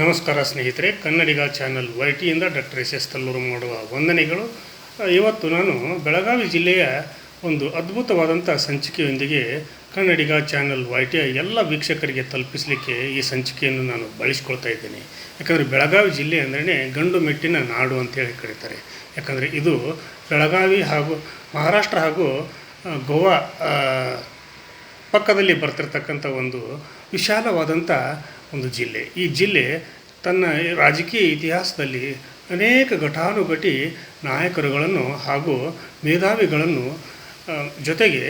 ನಮಸ್ಕಾರ ಸ್ನೇಹಿತರೆ, Kannadiga channel Y ಟಿಯಿಂದ ಡಾಕ್ಟರ್ ಎಸ್ ಎಸ್ ತಲ್ಲೂರು ಮಾಡುವ ವಂದನೆಗಳು. ಇವತ್ತು ನಾನು ಬೆಳಗಾವಿ ಜಿಲ್ಲೆಯ ಒಂದು ಅದ್ಭುತವಾದಂಥ ಸಂಚಿಕೆಯೊಂದಿಗೆ ಕನ್ನಡಿಗ ಚಾನಲ್ ವೈ ಟಿಯ ಎಲ್ಲ ವೀಕ್ಷಕರಿಗೆ ತಲುಪಿಸಲಿಕ್ಕೆ ಈ ಸಂಚಿಕೆಯನ್ನು ನಾನು ಬಳಸ್ಕೊಳ್ತಾ ಇದ್ದೇನೆ. ಯಾಕಂದರೆ ಬೆಳಗಾವಿ ಜಿಲ್ಲೆ ಅಂದ್ರೇ ಗಂಡು ಮೆಟ್ಟಿನ ನಾಡು ಅಂತೇಳಿ ಕರೀತಾರೆ. ಯಾಕಂದರೆ ಇದು ಬೆಳಗಾವಿ ಹಾಗೂ ಮಹಾರಾಷ್ಟ್ರ ಹಾಗೂ ಗೋವಾ ಪಕ್ಕದಲ್ಲಿ ಬರ್ತಿರ್ತಕ್ಕಂಥ ಒಂದು ವಿಶಾಲವಾದಂಥ ಒಂದು ಜಿಲ್ಲೆ. ಈ ಜಿಲ್ಲೆ ತನ್ನ ರಾಜಕೀಯ ಇತಿಹಾಸದಲ್ಲಿ ಅನೇಕ ಘಟಾನುಘಟಿ ನಾಯಕರುಗಳನ್ನು ಹಾಗೂ ಮೇಧಾವಿಗಳನ್ನು ಜೊತೆಗೆ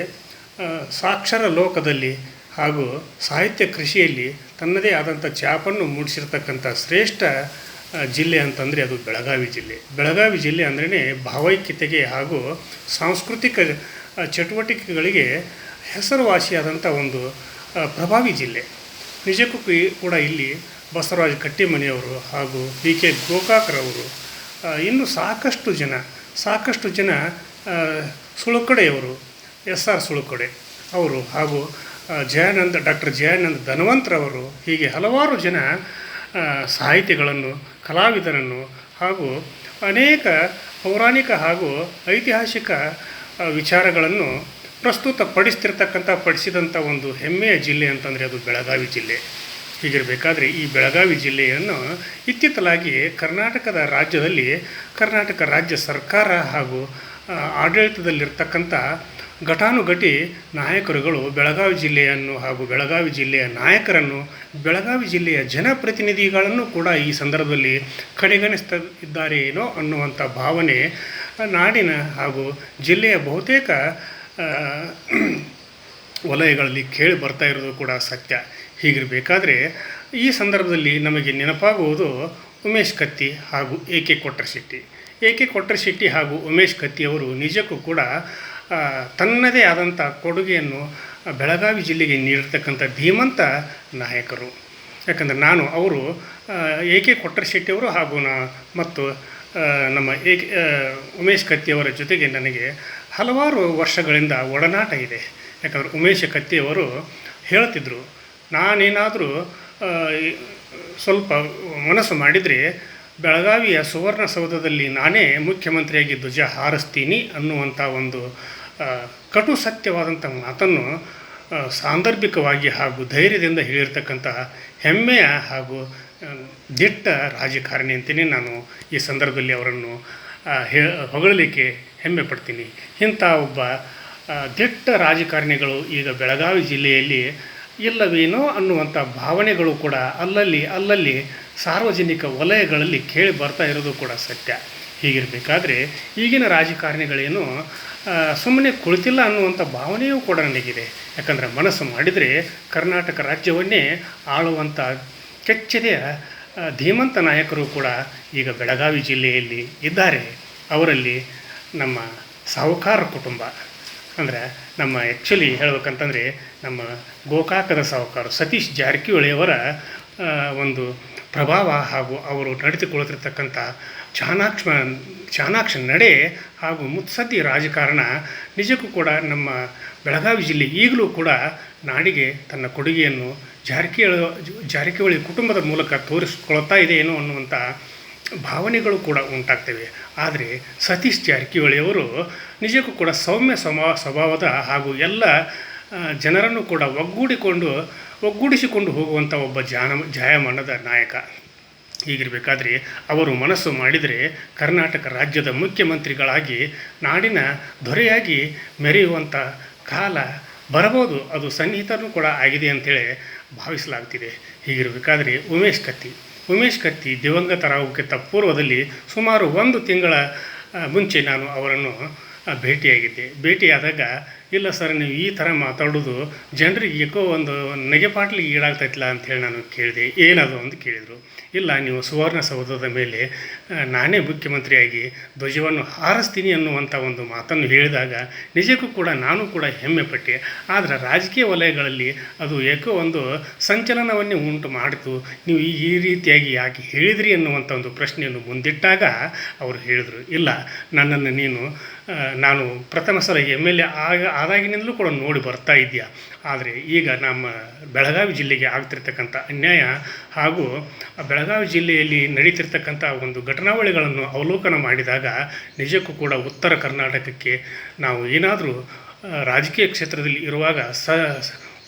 ಸಾಕ್ಷರ ಲೋಕದಲ್ಲಿ ಹಾಗೂ ಸಾಹಿತ್ಯ ಕೃಷಿಯಲ್ಲಿ ತನ್ನದೇ ಆದಂಥ ಛಾಪನ್ನು ಮೂಡಿಸಿರ್ತಕ್ಕಂಥ ಶ್ರೇಷ್ಠ ಜಿಲ್ಲೆ ಅಂತಂದರೆ ಅದು ಬೆಳಗಾವಿ ಜಿಲ್ಲೆ. ಬೆಳಗಾವಿ ಜಿಲ್ಲೆ ಅಂದ್ರೇ ಭಾವೈಕ್ಯತೆಗೆ ಹಾಗೂ ಸಾಂಸ್ಕೃತಿಕ ಚಟುವಟಿಕೆಗಳಿಗೆ ಹೆಸರುವಾಸಿಯಾದಂಥ ಒಂದು ಪ್ರಭಾವಿ ಜಿಲ್ಲೆ. ನಿಜಕ್ಕೂ ಕೂಡ ಇಲ್ಲಿ ಬಸವರಾಜ ಕಟ್ಟಿಮನೆಯವರು ಹಾಗೂ ಬಿ ಕೆ ಗೋಕಾಕ್ರವರು ಇನ್ನೂ ಸಾಕಷ್ಟು ಜನ ಸಾಕಷ್ಟು ಜನ ಸುಳುಕಡೆಯವರು ಎಸ್ ಆರ್ ಸುಳುಕಡೆ ಅವರು ಹಾಗೂ ಜಯಾನಂದ ಡಾಕ್ಟರ್ ಜಯಾನಂದ ಧನ್ವಂತರವರು ಹೀಗೆ ಹಲವಾರು ಜನ ಸಾಹಿತಿಗಳನ್ನು ಕಲಾವಿದರನ್ನು ಹಾಗೂ ಅನೇಕ ಪೌರಾಣಿಕ ಹಾಗೂ ಐತಿಹಾಸಿಕ ಆ, ವಿಚಾರಗಳನ್ನು ಪ್ರಸ್ತುತಪಡಿಸ್ತಿರ್ತಕ್ಕಂಥ ಪಡಿಸಿದಂಥ ಒಂದು ಹೆಮ್ಮೆಯ ಜಿಲ್ಲೆ ಅಂತಂದರೆ ಅದು ಬೆಳಗಾವಿ ಜಿಲ್ಲೆ. ಹೀಗಿರಬೇಕಾದ್ರೆ ಈ ಬೆಳಗಾವಿ ಜಿಲ್ಲೆಯನ್ನು ಇತ್ತಿತ್ತಲಾಗಿ ಕರ್ನಾಟಕದ ರಾಜ್ಯದಲ್ಲಿ, ಕರ್ನಾಟಕ ರಾಜ್ಯ ಸರ್ಕಾರ ಹಾಗೂ ಆಡಳಿತದಲ್ಲಿರ್ತಕ್ಕಂಥ ಘಟಾನುಘಟಿ ನಾಯಕರುಗಳು ಬೆಳಗಾವಿ ಜಿಲ್ಲೆಯನ್ನು ಹಾಗೂ ಬೆಳಗಾವಿ ಜಿಲ್ಲೆಯ ನಾಯಕರನ್ನು, ಬೆಳಗಾವಿ ಜಿಲ್ಲೆಯ ಜನಪ್ರತಿನಿಧಿಗಳನ್ನು ಕೂಡ ಈ ಸಂದರ್ಭದಲ್ಲಿ ಕಡೆಗಣಿಸ್ತಾ ಇದ್ದಾರೆ ಏನೋ ಅನ್ನುವಂಥ ಭಾವನೆ ನಾಡಿನ ಹಾಗೂ ಜಿಲ್ಲೆಯ ಬಹುತೇಕ ವಲಯಗಳಲ್ಲಿ ಕೇಳಿ ಬರ್ತಾ ಇರೋದು ಕೂಡ ಸತ್ಯ. ಹೀಗಿರಬೇಕಾದ್ರೆ ಈ ಸಂದರ್ಭದಲ್ಲಿ ನಮಗೆ ನೆನಪಾಗುವುದು ಉಮೇಶ್ ಕತ್ತಿ ಹಾಗೂ A K Kotrashetti. A K Kotrashetti ಹಾಗೂ ಉಮೇಶ್ ಕತ್ತಿಯವರು ನಿಜಕ್ಕೂ ಕೂಡ ತನ್ನದೇ ಆದಂಥ ಕೊಡುಗೆಯನ್ನು ಬೆಳಗಾವಿ ಜಿಲ್ಲೆಗೆ ನೀಡಿರ್ತಕ್ಕಂಥ ಧೀಮಂತ ನಾಯಕರು. ಯಾಕಂದರೆ ನಾನು, ಅವರು ಎ ಕೆ ಕೊಟ್ಟರಶೆಟ್ಟಿಯವರು ಹಾಗೂ ನಾ ಮತ್ತು ನಮ್ಮ ಎ ಉಮೇಶ್ ಕತ್ತಿಯವರ ಜೊತೆಗೆ ನನಗೆ ಹಲವಾರು ವರ್ಷಗಳಿಂದ ಒಡನಾಟ ಇದೆ. ಯಾಕಂದರೆ ಉಮೇಶ ಕತ್ತಿಯವರು ಹೇಳ್ತಿದ್ರು, ನಾನೇನಾದರೂ ಸ್ವಲ್ಪ ಮನಸ್ಸು ಮಾಡಿದರೆ ಬೆಳಗಾವಿಯ ಸುವರ್ಣಸೌಧದಲ್ಲಿ ನಾನೇ ಮುಖ್ಯಮಂತ್ರಿಯಾಗಿ ಧ್ವಜ ಹಾರಿಸ್ತೀನಿ ಅನ್ನುವಂಥ ಒಂದು ಕಟು ಸತ್ಯವಾದಂಥ ಮಾತನ್ನು ಸಾಂದರ್ಭಿಕವಾಗಿ ಹಾಗೂ ಧೈರ್ಯದಿಂದ ಹೇಳಿರ್ತಕ್ಕಂಥ ಹೆಮ್ಮೆಯ ಹಾಗೂ ದಿಟ್ಟ ರಾಜಕಾರಣಿ ಅಂತಲೇ ನಾನು ಈ ಸಂದರ್ಭದಲ್ಲಿ ಅವರನ್ನು ಹೇ, ಹೊಗಳಲಿಕ್ಕೆ ಹೆಮ್ಮೆ ಪಡ್ತೀನಿ. ಇಂಥ ಒಬ್ಬ ದಿಟ್ಟ ರಾಜಕಾರಣಿಗಳು ಈಗ ಬೆಳಗಾವಿ ಜಿಲ್ಲೆಯಲ್ಲಿ ಇಲ್ಲವೇನೋ ಅನ್ನುವಂಥ ಭಾವನೆಗಳು ಕೂಡ ಅಲ್ಲಲ್ಲಿ ಅಲ್ಲಲ್ಲಿ ಸಾರ್ವಜನಿಕ ವಲಯಗಳಲ್ಲಿ ಕೇಳಿ ಬರ್ತಾ ಇರೋದು ಕೂಡ ಸತ್ಯ. ಹೀಗಿರಬೇಕಾದ್ರೆ ಈಗಿನ ರಾಜಕಾರಣಿಗಳೇನು ಸುಮ್ಮನೆ ಕುಳಿತಿಲ್ಲ ಅನ್ನುವಂಥ ಭಾವನೆಯೂ ಕೂಡ ನನಗಿದೆ. ಯಾಕಂದರೆ ಮನಸ್ಸು ಮಾಡಿದರೆ ಕರ್ನಾಟಕ ರಾಜ್ಯವನ್ನೇ ಆಳುವಂಥ ಕೆಚ್ಚದೆಯ ಧೀಮಂತ ನಾಯಕರು ಕೂಡ ಈಗ ಬೆಳಗಾವಿ ಜಿಲ್ಲೆಯಲ್ಲಿ ಇದ್ದಾರೆ. ಅವರಲ್ಲಿ ನಮ್ಮ ಸಾಹುಕಾರ ಕುಟುಂಬ, ಅಂದರೆ ನಮ್ಮ ಆ್ಯಕ್ಚುಲಿ ಹೇಳ್ಬೇಕಂತಂದರೆ ನಮ್ಮ ಗೋಕಾಕದ ಸಾಹುಕಾರ ಸತೀಶ್ ಜಾರಕಿಹೊಳಿಯವರ ಒಂದು ಪ್ರಭಾವ ಹಾಗೂ ಅವರು ನಡೆದುಕೊಳ್ಳುತ್ತಿರ್ತಕ್ಕಂಥ ಚಾಣಾಕ್ಷ ಚಾಣಾಕ್ಷ ನಡೆ ಹಾಗೂ ಮುತ್ಸದ್ದಿ ರಾಜಕಾರಣ ನಿಜಕ್ಕೂ ಕೂಡ ನಮ್ಮ ಬೆಳಗಾವಿ ಜಿಲ್ಲೆ ಈಗಲೂ ಕೂಡ ನಾಡಿಗೆ ತನ್ನ ಕೊಡುಗೆಯನ್ನು ಜಾರಕಿಹೊಳಿ ಜಾರಕಿಹೊಳಿ ಕುಟುಂಬದ ಮೂಲಕ ತೋರಿಸ್ಕೊಳ್ತಾ ಇದೆ ಏನೋ ಅನ್ನುವಂಥ ಭಾವನೆಗಳು ಕೂಡ ಉಂಟಾಗ್ತವೆ. ಆದರೆ ಸತೀಶ್ ಜಾರಕಿಹೊಳಿಯವರು ನಿಜಕ್ಕೂ ಕೂಡ ಸೌಮ್ಯ ಸ್ವಭಾವ ಸ್ವಭಾವದ ಹಾಗೂ ಎಲ್ಲ ಜನರನ್ನು ಕೂಡ ಒಗ್ಗೂಡಿಕೊಂಡು, ಒಗ್ಗೂಡಿಸಿಕೊಂಡು ಹೋಗುವಂಥ ಒಬ್ಬ ಜಾನ, ಜಾಯಮಾನದ ನಾಯಕ. ಹೀಗಿರಬೇಕಾದ್ರೆ ಅವರು ಮನಸ್ಸು ಮಾಡಿದರೆ ಕರ್ನಾಟಕ ರಾಜ್ಯದ ಮುಖ್ಯಮಂತ್ರಿಗಳಾಗಿ, ನಾಡಿನ ದೊರೆಯಾಗಿ ಮೆರೆಯುವಂಥ ಕಾಲ ಬರಬಹುದು. ಅದು ಸನ್ನಿಹಿತನೂ ಕೂಡ ಆಗಿದೆ ಅಂತೇಳಿ ಭಾವಿಸಲಾಗ್ತಿದೆ. ಹೀಗಿರಬೇಕಾದ್ರೆ ಉಮೇಶ್ ಕತ್ತಿ. ಉಮೇಶ್ ಕತ್ತಿ ದಿವಂಗತರಾಗೋಕ್ಕಿಂತ ಪೂರ್ವದಲ್ಲಿ ಸುಮಾರು ಒಂದು ತಿಂಗಳ ಮುಂಚೆ ನಾನು ಅವರನ್ನು ಭೇಟಿಯಾಗಿದ್ದೆ. ಭೇಟಿಯಾದಾಗ ಇಲ್ಲ ಸರ್, ನೀವು ಈ ಥರ ಮಾತಾಡೋದು ಜನರಿಗೆ ಏಕೋ ಒಂದು ನೆಗೆಪಾಟ್ಲಿಗೆ ಈಡಾಗ್ತೈತಿಲ್ಲ ಅಂಥೇಳಿ ನಾನು ಕೇಳಿದೆ. ಏನದು ಅಂತ ಕೇಳಿದರು. ಇಲ್ಲ, ನೀವು ಸುವರ್ಣ ಸೌಧದ ಮೇಲೆ ನಾನೇ ಮುಖ್ಯಮಂತ್ರಿಯಾಗಿ ಧ್ವಜವನ್ನು ಹಾರಿಸ್ತೀನಿ ಅನ್ನುವಂಥ ಒಂದು ಮಾತನ್ನು ಹೇಳಿದಾಗ ನಿಜಕ್ಕೂ ಕೂಡ ನಾನು ಕೂಡ ಹೆಮ್ಮೆ ಪಟ್ಟೆ ಆದರೆ ರಾಜಕೀಯ ವಲಯಗಳಲ್ಲಿ ಅದು ಏಕೋ ಒಂದು ಸಂಚಲನವನ್ನೇ ಉಂಟು ಮಾಡಿತು. ನೀವು ಈ ರೀತಿಯಾಗಿ ಯಾಕೆ ಹೇಳಿದ್ರಿ ಅನ್ನುವಂಥ ಒಂದು ಪ್ರಶ್ನೆಯನ್ನು ಮುಂದಿಟ್ಟಾಗ ಅವರು ಹೇಳಿದರು. ಇಲ್ಲ, ನನ್ನನ್ನು ನೀನು ನಾನು ಪ್ರಥಮ ಸಲ ಎಂ ಎಲ್ ಎ ಆಗ ಆದಾಗಿನಿಂದಲೂ ಕೂಡ ನೋಡಿ ಬರ್ತಾ ಇದೆಯಾ? ಆದರೆ ಈಗ ನಮ್ಮ ಬೆಳಗಾವಿ ಜಿಲ್ಲೆಗೆ ಆಗ್ತಿರ್ತಕ್ಕಂಥ ಅನ್ಯಾಯ ಹಾಗೂ ಬೆಳಗಾವಿ ಜಿಲ್ಲೆಯಲ್ಲಿ ನಡೀತಿರ್ತಕ್ಕಂಥ ಒಂದು ಘಟನಾವಳಿಗಳನ್ನು ಅವಲೋಕನ ಮಾಡಿದಾಗ ನಿಜಕ್ಕೂ ಕೂಡ ಉತ್ತರ ಕರ್ನಾಟಕಕ್ಕೆ ನಾವು ಏನಾದರೂ ರಾಜಕೀಯ ಕ್ಷೇತ್ರದಲ್ಲಿ ಇರುವಾಗ ಸ-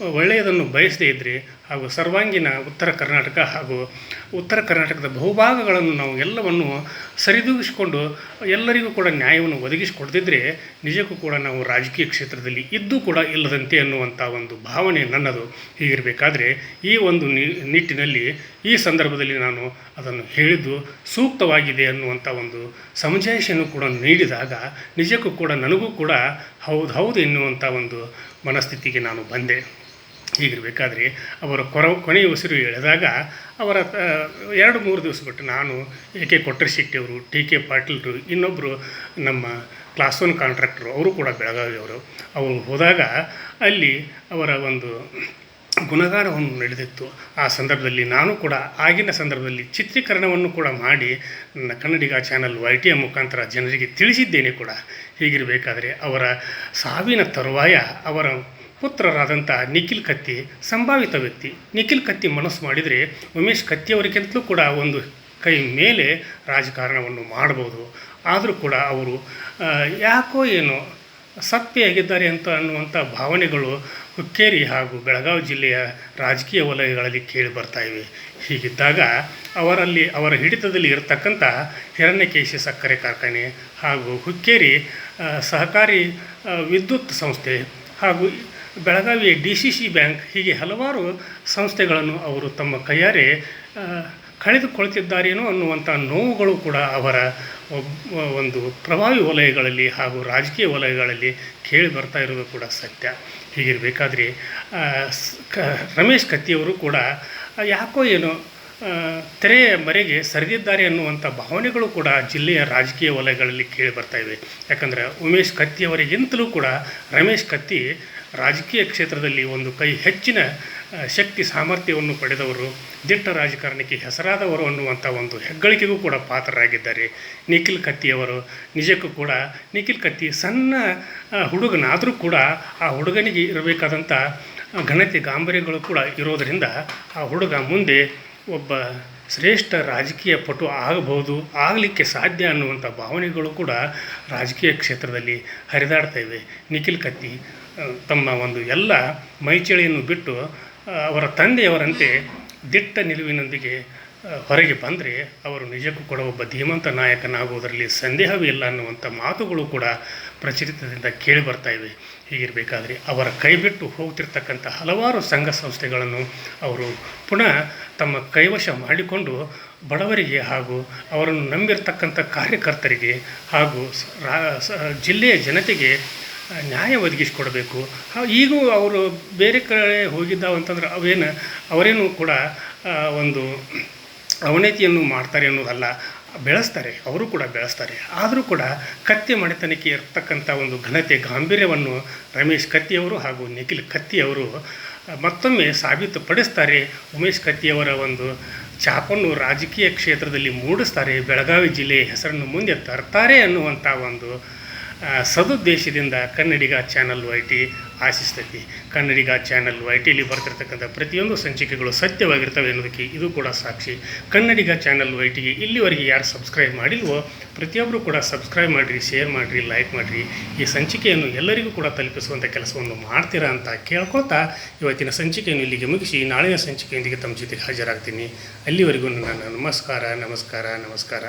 ಒಳ್ಳೆಯದನ್ನು ಬಯಸದೇ ಇದ್ದರೆ ಹಾಗೂ ಸರ್ವಾಂಗೀಣ ಉತ್ತರ ಕರ್ನಾಟಕ ಹಾಗೂ ಉತ್ತರ ಕರ್ನಾಟಕದ ಬಹುಭಾಗಗಳನ್ನು ನಾವು ಎಲ್ಲವನ್ನು ಸರಿದೂಗಿಸಿಕೊಂಡು ಎಲ್ಲರಿಗೂ ಕೂಡ ನ್ಯಾಯವನ್ನು ಒದಗಿಸಿಕೊಡ್ತಿದ್ರೆ ನಿಜಕ್ಕೂ ಕೂಡ ನಾವು ರಾಜಕೀಯ ಕ್ಷೇತ್ರದಲ್ಲಿ ಇದ್ದೂ ಕೂಡ ಇಲ್ಲದಂತೆ ಅನ್ನುವಂಥ ಒಂದು ಭಾವನೆ ನನ್ನದು. ಹೀಗಿರಬೇಕಾದ್ರೆ ಈ ಒಂದು ನಿಟ್ಟಿನಲ್ಲಿ ಈ ಸಂದರ್ಭದಲ್ಲಿ ನಾನು ಅದನ್ನು ಹೇಳಿದ್ದು ಸೂಕ್ತವಾಗಿದೆ ಅನ್ನುವಂಥ ಒಂದು ಸಮಜಾಯಿಷನ್ನು ಕೂಡ ನೀಡಿದಾಗ ನಿಜಕ್ಕೂ ಕೂಡ ನನಗೂ ಕೂಡ ಹೌದು ಹೌದು ಎನ್ನುವಂಥ ಒಂದು ಮನಸ್ಥಿತಿಗೆ ನಾನು ಬಂದೆ. ಹೀಗಿರಬೇಕಾದ್ರೆ ಅವರ ಕೊರ, ಕೊನೆಯ ಉಸಿರು ಎಳೆದಾಗ ಅವರ ಎರಡು ಮೂರು ದಿವಸ ಬಿಟ್ಟು ನಾನು ಎ ಕೆ ಕೊಟ್ರಶೆಟ್ಟಿಯವರು ಟಿ ಕೆ ಪಾಟೀಲ್ರು ಇನ್ನೊಬ್ಬರು ನಮ್ಮ ಕ್ಲಾಸ್ ಒನ್ ಕಾಂಟ್ರಾಕ್ಟ್ರು, ಅವರು ಕೂಡ ಬೆಳಗಾವಿಯವರು ಅವರು ಹೋದಾಗ ಅಲ್ಲಿ ಅವರ ಒಂದು ಗುಣಗಾನವನ್ನು ನಡೆದಿತ್ತು. ಆ ಸಂದರ್ಭದಲ್ಲಿ ನಾನು ಕೂಡ ಆಗಿನ ಸಂದರ್ಭದಲ್ಲಿ ಚಿತ್ರೀಕರಣವನ್ನು ಕೂಡ ಮಾಡಿ ನನ್ನ Kannadiga channel Y T M ಮುಖಾಂತರ ಜನರಿಗೆ ತಿಳಿಸಿದ್ದೇನೆ ಕೂಡ. ಹೀಗಿರಬೇಕಾದ್ರೆ ಅವರ ಸಾವಿನ ತರುವಾಯ ಅವರ ಪುತ್ರರಾದಂಥ ನಿಖಿಲ್ ಕತ್ತಿ ಸಂಭಾವಿತ ವ್ಯಕ್ತಿ. ನಿಖಿಲ್ ಕತ್ತಿ ಮನಸ್ಸು ಮಾಡಿದರೆ ಉಮೇಶ್ ಕತ್ತಿಯವರಿಗಿಂತಲೂ ಕೂಡ ಒಂದು ಕೈ ಮೇಲೆ ರಾಜಕಾರಣವನ್ನು ಮಾಡ್ಬೋದು. ಆದರೂ ಕೂಡ ಅವರು ಯಾಕೋ ಏನೋ ಸಪ್ಪೆಯಾಗಿದ್ದಾರೆ ಅಂತ ಅನ್ನುವಂಥ ಭಾವನೆಗಳು ಹುಕ್ಕೇರಿ ಹಾಗೂ ಬೆಳಗಾವಿ ಜಿಲ್ಲೆಯ ರಾಜಕೀಯ ವಲಯಗಳಲ್ಲಿ ಕೇಳಿ ಬರ್ತಾ ಇವೆ. ಹೀಗಿದ್ದಾಗ ಅವರಲ್ಲಿ ಅವರ ಹಿಡಿತದಲ್ಲಿ ಇರತಕ್ಕಂಥ ಹಿರಣ್ಯಕೇಶಿ ಸಕ್ಕರೆ ಕಾರ್ಖಾನೆ ಹಾಗೂ ಹುಕ್ಕೇರಿ ಸಹಕಾರಿ ವಿದ್ಯುತ್ ಸಂಸ್ಥೆ ಹಾಗೂ ಬೆಳಗಾವಿಯ ಡಿ ಸಿ ಸಿ ಬ್ಯಾಂಕ್ ಹೀಗೆ ಹಲವಾರು ಸಂಸ್ಥೆಗಳನ್ನು ಅವರು ತಮ್ಮ ಕೈಯಾರೆ ಕಳೆದುಕೊಳ್ತಿದ್ದಾರೇನೋ ಅನ್ನುವಂಥ ನೋವುಗಳು ಕೂಡ ಅವರ ಒಂದು ಪ್ರಭಾವಿ ವಲಯಗಳಲ್ಲಿ ಹಾಗೂ ರಾಜಕೀಯ ವಲಯಗಳಲ್ಲಿ ಕೇಳಿ ಬರ್ತಾ ಇರೋದು ಕೂಡ ಸತ್ಯ. ಹೀಗಿರಬೇಕಾದ್ರೆ ಕ, ರಮೇಶ್ ಕತ್ತಿಯವರು ಕೂಡ ಯಾಕೋ ಏನೋ ತೆರೆಯ ಮರೆಗೆ ಸರಿದಿದ್ದಾರೆ ಅನ್ನುವಂಥ ಭಾವನೆಗಳು ಕೂಡ ಜಿಲ್ಲೆಯ ರಾಜಕೀಯ ವಲಯಗಳಲ್ಲಿ ಕೇಳಿ ಬರ್ತಾ ಇವೆ. ಯಾಕಂದರೆ ಉಮೇಶ್ ಕತ್ತಿಯವರಿಗಿಂತಲೂ ಕೂಡ ರಮೇಶ್ ಕತ್ತಿ ರಾಜಕೀಯ ಕ್ಷೇತ್ರದಲ್ಲಿ ಒಂದು ಕೈ ಹೆಚ್ಚಿನ ಶಕ್ತಿ ಸಾಮರ್ಥ್ಯವನ್ನು ಪಡೆದವರು, ದಿಟ್ಟ ರಾಜಕಾರಣಕ್ಕೆ ಹೆಸರಾದವರು ಅನ್ನುವಂಥ ಒಂದು ಹೆಗ್ಗಳಿಕೆಗೂ ಕೂಡ ಪಾತ್ರರಾಗಿದ್ದಾರೆ. ನಿಖಿಲ್ ಕತ್ತಿಯವರು, ನಿಜಕ್ಕೂ ಕೂಡ ನಿಖಿಲ್ ಕತ್ತಿ ಸಣ್ಣ ಹುಡುಗನಾದರೂ ಕೂಡ ಆ ಹುಡುಗನಿಗೆ ಇರಬೇಕಾದಂಥ ಘನತೆ ಗಾಂಭೀರ್ಯಗಳು ಕೂಡ ಇರೋದರಿಂದ ಆ ಹುಡುಗ ಮುಂದೆ ಒಬ್ಬ ಶ್ರೇಷ್ಠ ರಾಜಕೀಯ ಪಟು ಆಗಬಹುದು, ಆಗಲಿಕ್ಕೆ ಸಾಧ್ಯ ಅನ್ನುವಂಥ ಭಾವನೆಗಳು ಕೂಡ ರಾಜಕೀಯ ಕ್ಷೇತ್ರದಲ್ಲಿ ಹರಿದಾಡ್ತಾ ಇವೆ. ನಿಖಿಲ್ ಕತ್ತಿ ತಮ್ಮ ಒಂದು ಎಲ್ಲ ಮೈಚಳಿಯನ್ನು ಬಿಟ್ಟು ಅವರ ತಂದೆಯವರಂತೆ ದಿಟ್ಟ ನಿಲುವಿನೊಂದಿಗೆ ಹೊರಗೆ ಬಂದರೆ ಅವರು ನಿಜಕ್ಕೂ ಕೂಡ ಒಬ್ಬ ಧೀಮಂತ ನಾಯಕನಾಗುವುದರಲ್ಲಿ ಸಂದೇಹವೇ ಇಲ್ಲ ಅನ್ನುವಂಥ ಮಾತುಗಳು ಕೂಡ ಪ್ರಚಲಿತದಿಂದ ಕೇಳಿ ಬರ್ತಾ ಇವೆ. ಹೀಗಿರಬೇಕಾದ್ರೆ ಅವರ ಕೈಬಿಟ್ಟು ಹೋಗ್ತಿರ್ತಕ್ಕಂಥ ಹಲವಾರು ಸಂಘ ಸಂಸ್ಥೆಗಳನ್ನು ಅವರು ಪುನಃ ತಮ್ಮ ಕೈವಶ ಮಾಡಿಕೊಂಡು ಬಡವರಿಗೆ ಹಾಗೂ ಅವರನ್ನು ನಂಬಿರ್ತಕ್ಕಂಥ ಕಾರ್ಯಕರ್ತರಿಗೆ ಹಾಗೂ ಜಿಲ್ಲೆಯ ಜನತೆಗೆ ನ್ಯಾಯ ಒದಗಿಸಿಕೊಡಬೇಕು. ಈಗೂ ಅವರು ಬೇರೆ ಕಡೆ ಹೋಗಿದ್ದಾವೆ ಅಂತಂದ್ರೆ ಅವೇನು, ಅವರೇನು ಕೂಡ ಒಂದು ಅವನತಿಯನ್ನು ಮಾಡ್ತಾರೆ ಅನ್ನೋದಲ್ಲ, ಬೆಳೆಸ್ತಾರೆ. ಅವರು ಕೂಡ ಬೆಳೆಸ್ತಾರೆ. ಆದರೂ ಕೂಡ ಕತ್ತಿ ಮನೆತನಕ್ಕೆ ಇರ್ತಕ್ಕಂಥ ಒಂದು ಘನತೆ, ಗಾಂಭೀರ್ಯವನ್ನು ರಮೇಶ್ ಕತ್ತಿಯವರು ಹಾಗೂ ನಿಖಿಲ್ ಕತ್ತಿಯವರು ಮತ್ತೊಮ್ಮೆ ಸಾಬೀತುಪಡಿಸ್ತಾರೆ. ಉಮೇಶ್ ಕತ್ತಿಯವರ ಒಂದು ಛಾಪನ್ನು ರಾಜಕೀಯ ಕ್ಷೇತ್ರದಲ್ಲಿ ಮೂಡಿಸ್ತಾರೆ. ಬೆಳಗಾವಿ ಜಿಲ್ಲೆಯ ಹೆಸರನ್ನು ಮುಂದೆ ತರ್ತಾರೆ ಅನ್ನುವಂಥ ಒಂದು ಸದುದ್ದೇಶದಿಂದ ಕನ್ನಡಿಗ ಚಾನಲ್ ವೈ ಟಿ ಆಶಿಸ್ತೈತಿ ಕನ್ನಡಿಗ ಚಾನಲ್ ವೈ ಟಿಲಿ ಬರ್ತಿರ್ತಕ್ಕಂಥ ಪ್ರತಿಯೊಂದು ಸಂಚಿಕೆಗಳು ಸತ್ಯವಾಗಿರ್ತವೆ ಅನ್ನೋದಕ್ಕೆ ಇದು ಕೂಡ ಸಾಕ್ಷಿ. ಕನ್ನಡಿಗ ಚಾನಲ್ ವೈ ಟಿಗೆ ಇಲ್ಲಿವರೆಗೆ ಯಾರು ಸಬ್ಸ್ಕ್ರೈಬ್ ಮಾಡಿಲ್ವೋ ಪ್ರತಿಯೊಬ್ಬರು ಕೂಡ ಸಬ್ಸ್ಕ್ರೈಬ್ ಮಾಡಿರಿ, ಶೇರ್ ಮಾಡಿರಿ ಲೈಕ್ ಮಾಡಿರಿ. ಈ ಸಂಚಿಕೆಯನ್ನು ಎಲ್ಲರಿಗೂ ಕೂಡ ತಲುಪಿಸುವಂಥ ಕೆಲಸವನ್ನು ಮಾಡ್ತೀರಾ ಅಂತ ಕೇಳ್ಕೊಳ್ತಾ ಇವತ್ತಿನ ಸಂಚಿಕೆಯನ್ನು ಇಲ್ಲಿಗೆ ಮುಗಿಸಿ ನಾಳಿನ ಸಂಚಿಕೆಯೊಂದಿಗೆ ತಮ್ಮ ಜೊತೆಗೆ ಹಾಜರಾಗ್ತೀನಿ. ಅಲ್ಲಿವರೆಗೂ ನನ್ನ ನಮಸ್ಕಾರ ನಮಸ್ಕಾರ ನಮಸ್ಕಾರ.